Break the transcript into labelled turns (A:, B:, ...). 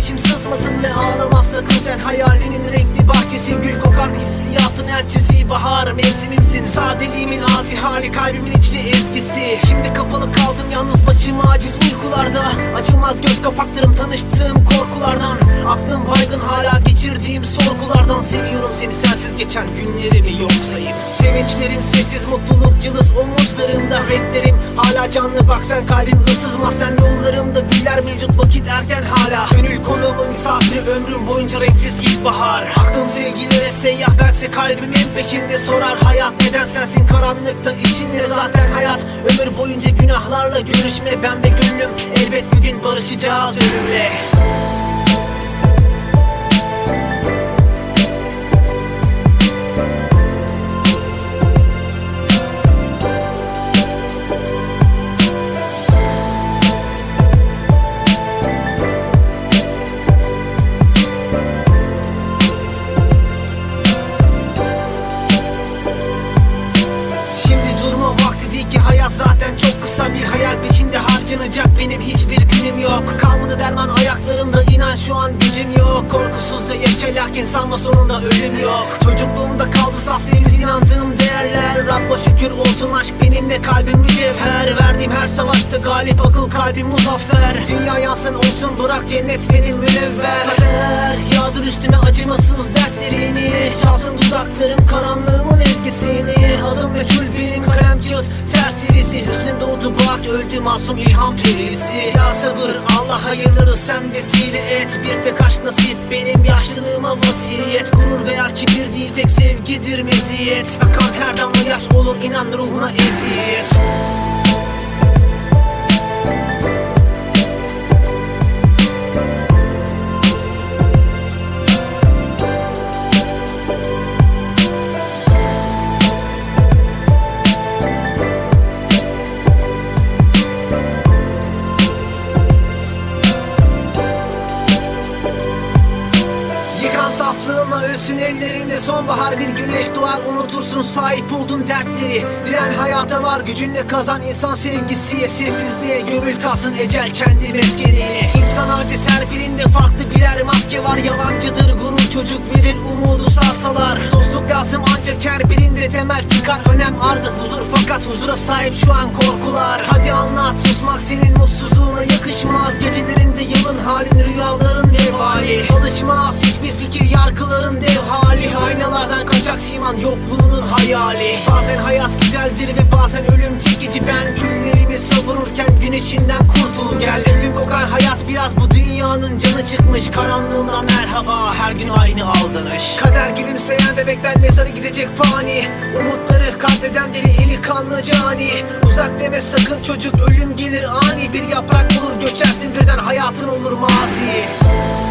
A: sızmasın ve ağlamaz sakın sen Hayalinin renkli bahçesi gül kokan hissiyatın elçisi Bahar mevsimimsin sadeliğimin asi hali kalbimin içli ezgisi Şimdi kapalı kaldım yalnız başım aciz uykularda Açılmaz göz kapaklarım tanıştığım korkulardan sorgulardan Seviyorum seni sensiz geçen günlerimi yok sayıp Sevinçlerim sessiz mutluluk cılız omuzlarımda Renklerim. Hala canlı bak sen kalbim ısızmaz Sen yollarımda güller mevcut vakit erken hala. Gönül konumun misafiri ömrüm boyunca renksiz ilkbahar. Aklım sevgilere seyyah bense kalbimin peşinde sorar. Hayat neden sensin karanlıkta işin ne zaten hayat. Ömür boyunca günahlarla görüşme ben ve gönlüm Elbet bir gün barışacağız ölümle benim hiçbir günüm yok. Kalmadı derman ayaklarımda. İnan şu an gücüm yok. Korkusuzca yaşa lakin sanma sonunda ölüm yok. Çocukluğumda kaldı saf deniz inandığım değerler. Rabba şükür olsun aşk benimle kalbim mücevher. Verdiğim her savaşta galip akıl kalbim muzaffer. Dünya yansın olsun bırak cennet benim münevver. Kader yağdır üstüme acımasız dertlerini. Çalsın dudaklarım karanlığımın masum ilham perisi. Ya sabır Allah hayırları sen vesile et. Bir tek aşk nasip benim yaşlılığıma vasiyet. Gurur veya kibir değil tek sevgidir meziyet. Akan her damla yaş olur inan ruhuna eziyet ölsün ellerinde sonbahar bir güneş doğar unutursun sahip olduğun dertleri. Diren hayata var gücünle kazan insan sevgisiye Sessizliğe gömül kalsın ecel kendi meskenine. İnsan acı her birinde farklı birer maske var Yalancıdır gurur çocuk verir umudu salsalar Dostluk lazım ancak her birinde temel çıkar Önem arzı huzur fakat huzura sahip şu an korkular. Hadi anlat susmak siman yokluğunun hayali. Bazen hayat güzeldir ve bazen ölüm çekici. Ben küllerimi savururken güneşinden kurtul gel. Ölüm kokar hayat biraz bu dünyanın canı çıkmış. Karanlığından merhaba her gün aynı aldanış Kader gülümseyen bebekler mezarı gidecek fani. Umutları katleden deli eli kanlı cani. Uzak deme sakın çocuk ölüm gelir ani. Bir yaprak olur göçersin birden hayatın olur mazi